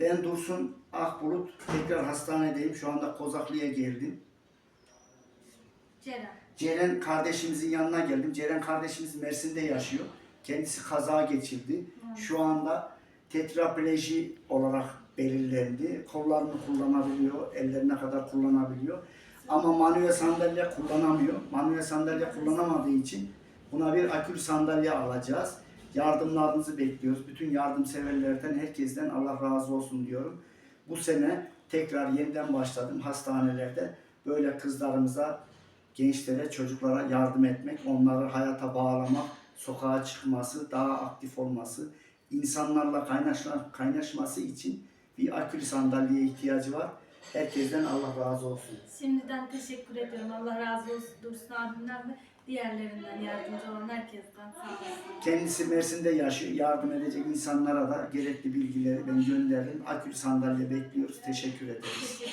Ben Dursun Akbulut. Tekrar hastanedeyim. Şu anda Kozaklı'ya geldim. Ceren. Ceren kardeşimizin yanına geldim. Ceren kardeşimiz Mersin'de yaşıyor. Kendisi kaza geçirdi. Şu anda tetrapleji olarak belirlendi. Kollarını kullanabiliyor, ellerine kadar kullanabiliyor. Ama manuel sandalye kullanamıyor. Manuel sandalye kullanamadığı için buna bir akülü sandalye alacağız. Yardımlarınızı bekliyoruz. Bütün yardımseverlerden, herkesten Allah razı olsun diyorum. Bu sene tekrar yeniden başladım hastanelerde. Böyle kızlarımıza, gençlere, çocuklara yardım etmek, onları hayata bağlamak, sokağa çıkması, daha aktif olması, insanlarla kaynaşma, kaynaşması için bir akülü sandalyeye ihtiyacı var. Herkesten Allah razı olsun. Şimdiden teşekkür ediyorum. Allah razı olsun Dursun abimden ve diğerlerinden yardımcı olan herkesten. Sağ olsun. Kendisi Mersin'de yaşıyor. Yardım edecek insanlara da gerekli bilgileri ben gönderirim. Akülü sandalye bekliyoruz. Teşekkür ederiz. Teşekkür